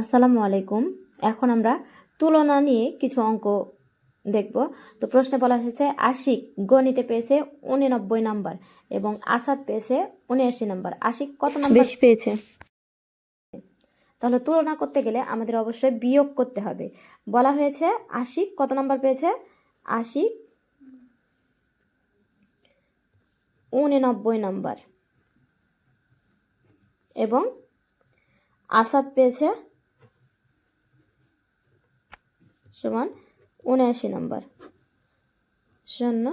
আসসালামু আলাইকুম। এখন আমরা তুলনা নিয়ে কিছু অঙ্ক দেখব। তো প্রশ্নে বলা হয়েছে আশিক গণিতে পেয়েছে উননব্বই নাম্বার এবং আসাদ পেয়েছে উনআশি নাম্বার। আশিক কত নাম্বার? বেশি পেয়েছে। তাহলে তুলনা করতে গেলে আমাদের অবশ্যই বিয়োগ করতে হবে। বলা হয়েছে আশিক কত নাম্বার পেয়েছে? আশিক উননব্বই নাম্বার এবং আসাদ পেয়েছে সমান উনআশি নম্বর। শূন্য,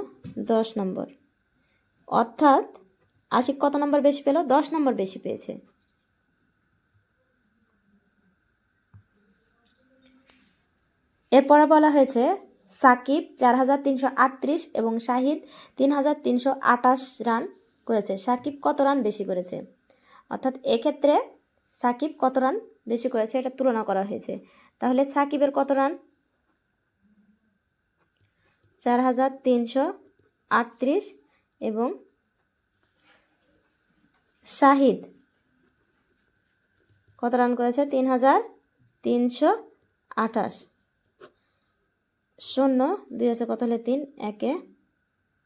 দশ নম্বর। অর্থাৎ আশিক কত নম্বর বেশি পেল? দশ নম্বর বেশি পেয়েছে। এরপরে বলা হয়েছে, সাকিব চার হাজার তিনশো আটত্রিশ এবং শাহিদ তিন হাজার তিনশো আটাশ রান করেছে। সাকিব কত রান বেশি করেছে? অর্থাৎ এক্ষেত্রে সাকিব কত রান বেশি করেছে? এটা তুলনা করা হয়েছে। তাহলে সাকিবের কত রান? চার হাজার তিনশো আটত্রিশ এবং শাহিদ কত রান করেছে? তিন হাজার তিনশো আঠাশ। শূন্য, দুই আছে কত হলে তিন? একে।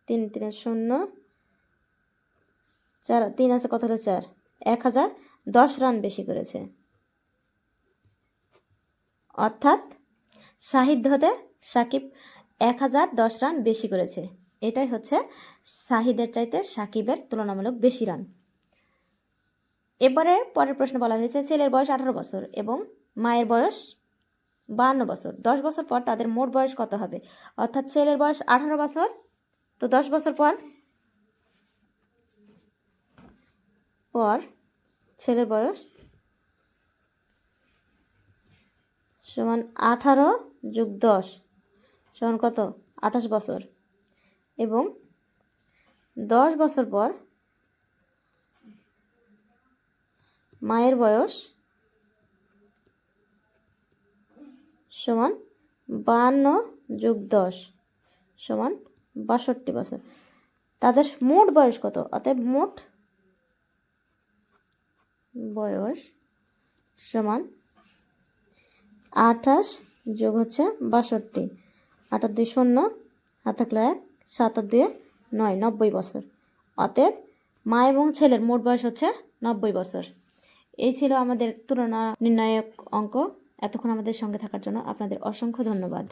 তিন তিন শূন্য। চার, তিন আছে কত হলে চার? এক হাজার দশ রান বেশি করেছে। অর্থাৎ শাহিদ হতে সাকিব এক হাজার দশ রান বেশি করেছে। এটাই হচ্ছে শাহিদের চাইতে সাকিবের তুলনামূলক বেশি রান। এবারে পরের প্রশ্ন বলা হয়েছে, ছেলের বয়স আঠারো বছর এবং মায়ের বয়স বাহান্ন বছর। দশ বছর পর তাদের মোট বয়স কত হবে? অর্থাৎ ছেলের বয়স আঠারো বছর, তো দশ বছর পর? পর ছেলের বয়স সমান আঠারো যোগ দশ। সমান কত? আঠাশ বছর। এবং দশ বছর পর মায়ের বয়স সমান বাহান্ন যোগ দশ সমান বাষট্টি বছর। তাদের মোট বয়স কত? অতএব মোট বয়স সমান আঠাশ যোগ হচ্ছে বাষট্টি। আটার দুই শূন্য আর থাকল এক, সাত আর দুয়ে নয়, নব্বই বছর। অতএব মা এবং ছেলের মোট বয়স হচ্ছে নব্বই বছর। এই ছিল আমাদের তুলনা নির্ণায়ক অঙ্ক। এতক্ষণ আমাদের সঙ্গে থাকার জন্য আপনাদের অসংখ্য ধন্যবাদ।